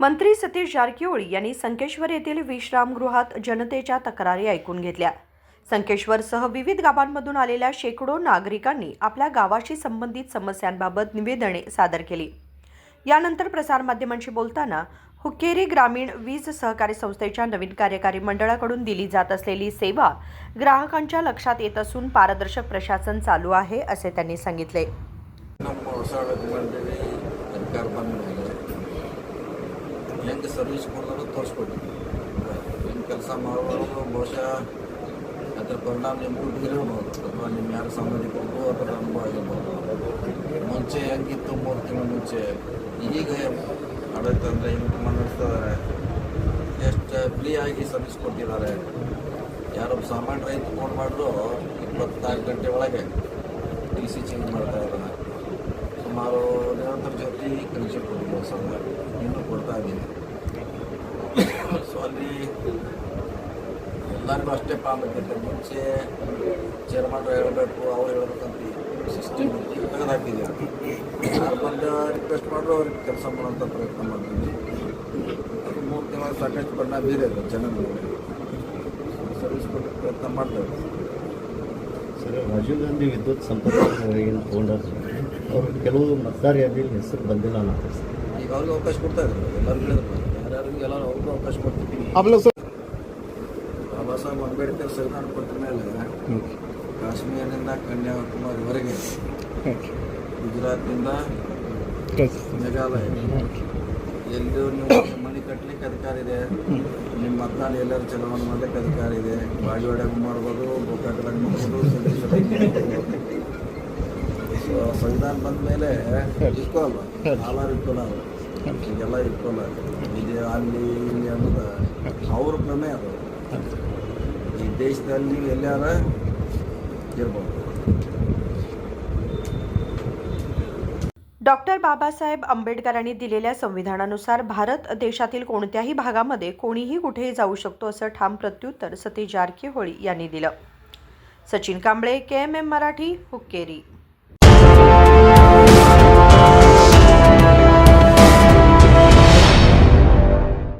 मंत्री सतीश जारकिहोळी यांनी संकेश्वर येथील विश्रामगृहात जनतेच्या तक्रारी ऐकून घेतल्या. संकेश्वरसह विविध गावांमधून आलेल्या शेकडो नागरिकांनी आपल्या गावाशी संबंधित समस्यांबाबत निवेदने सादर केली. यानंतर प्रसारमाध्यमांशी बोलताना हुक्केरी ग्रामीण वीज सहकारी संस्थेच्या नवीन कार्यकारी मंडळाकडून दिली जात असलेली सेवा ग्राहकांच्या लक्षात येत असून पारदर्शक प्रशासन चालू आहे असे त्यांनी सांगितले. ಹೆಂಗೆ ಸರ್ವಿಸ್ ಕೊಡೋದು ತೋರಿಸ್ಕೊಡಿ. ಹೆಂಗೆ ಕೆಲಸ ಮಾಡೋದು ಬಹುಶಃ ಅದರ ಪರಿಣಾಮ ನಿಮಗೂ ಬೀರಿರ್ಬೋದು ಅಥವಾ ನಿಮ್ಮ ಯಾರು ಸಂಬಂಧಿಕರಿಗೂ ಅದರ ಅನುಭವ ಆಗಿರ್ಬೋದು. ಮುಂಚೆ ಹೆಂಗಿತ್ತು ಮೂರು ತಿಂಗಳ ಮುಂಚೆ? ಈಗ ಆಡಳಿತ ಅಂದರೆ ಹೆಂಗೆ ನಡೆಸ್ತಿದ್ದಾರೆ ಎಷ್ಟು ಫ್ರೀಯಾಗಿ ಸರ್ವಿಸ್ ಕೊಡ್ತಿದ್ದಾರೆ ಯಾರೊಬ್ಬ ಸಾಮಾನ್ಯ ರೈತ ಫೋನ್ ಮಾಡಿದ್ರು ಇಪ್ಪತ್ನಾಲ್ಕು ಗಂಟೆ ಒಳಗೆ ಟಿ ಸಿ ಚೇಂಜ್ ಮಾಡ್ತಾ ಇದ್ದಾರೆ ಸುಮಾರು ನಿರಂತರ ಜೊತೆ ಕಲಿಸಿ ಕೊಡ್ತೀವಿ ಸರ್. ಇನ್ನೂ ಕೊಡ್ತಾ ಇದ್ದೀನಿ. ಎಲ್ಲರಿಗೂ ಅಷ್ಟೇ ಪ್ರಾಮುಖ್ಯತೆ ಮುಂಚೆ ಚೇರ್ಮನ್ರು ಹೇಳಬೇಕು ಅವ್ರು ಹೇಳ್ಬೇಕಂತ ಸಿಸ್ಟಮ್ ತೆಗೆದುಹಾಕಿದ್ದೀವಿ ಯಾರು ಬಂದು ರಿಕ್ವೆಸ್ಟ್ ಮಾಡಿದ್ರು ಅವ್ರಿಗೆ ಕೆಲಸ ಮಾಡೋಂಥ ಪ್ರಯತ್ನ ಮಾಡ್ತೀನಿ ಅದು ಮೂರು ತಿಂಗಳ ಸಾಕಷ್ಟು ಬಣ್ಣ ಬೀರಿದೆ ಜನಗಳಿಗೆ ಸರ್ವಿಸ್ ಕೊಡೋಕ್ಕೆ ಪ್ರಯತ್ನ ಮಾಡ್ತೇವೆ ಸರ್ ರಾಜೀವ್ ಗಾಂಧಿ ವಿದ್ಯುತ್ ಸಂಪರ್ಕ ಏನು ತೊಗೊಂಡಾರ ಅವರು ಕೆಲವು ಮತದಾರ ಯಾದಿಯಲ್ಲಿ ಹೆಸರು ಬಂದಿಲ್ಲ ಅನ್ನೋ ಈಗ ಅವ್ರಿಗೆ ಅವಕಾಶ ಕೊಡ್ತಾ ಇದ್ದಾರೆ ಎಲ್ಲರಿಗೂ ಹೇಳಿದ್ರು. ಅವ್ರಿಗೂ ಅವಕಾಶ ಕೊಡ್ತೀವಿ ಬಾಬಾ ಸಾಹೇಬ್ ಅಂಬೇಡ್ಕರ್ ಸಂವಿಧಾನ ಕೊಟ್ಟ ಮೇಲೆ ಕಾಶ್ಮೀರದಿಂದ ಕನ್ಯಾಕುಮಾರಿವರೆಗೆ ಗುಜರಾತ್ನಿಂದ ಮೇಘಾಲಯ. ಎಲ್ಲೂ ನೀವು ಮನೆ ಕಟ್ಟಲಿಕ್ಕೆ ಅಧಿಕಾರ ಇದೆ. ನಿಮ್ಮ ಮತದಾನ ಎಲ್ಲರೂ ಚಲಾವಣೆ ಮಾಡ್ಲಿಕ್ಕೆ ಅಧಿಕಾರ ಇದೆ. ಬಾಗೇವಾಡ್ಯಾಗ ಮಾಡ್ಬೋದು ಗೋಕಾಕದಾಗ ಮಾಡ್ಬೋದು ಸಂವಿಧಾನ ಬಂದ ಮೇಲೆ ಇಟ್ಕೊಲ್ಲ ಆಲಾರ್ ಇಟ್ಕೊಲ್ಲ ಅವರು ಈಗೆಲ್ಲ ಇಟ್ಕೊಲ್ಲ ಇದೆ ಅಲ್ಲಿ ಇಲ್ಲಿ ಅನ್ನೋದು ಅವ್ರ ಪ್ರಮೇಯ ಅದು ಈ ದೇಶದಲ್ಲಿ ನೀವು ಎಲ್ಲಾರ ಇರ್ಬೋದು डॉक्टर बाबासाहेब आंबेडकरांनी दिलेल्या संविधानानुसार भारत देशातील कोणत्याही भागामध्ये कोणीही कुठेही जाऊ शकतो असं ठाम प्रत्युत्तर सतीश जारकिहोळी यांनी दिलं Sachin Kamble K M M Marathi Hukkeri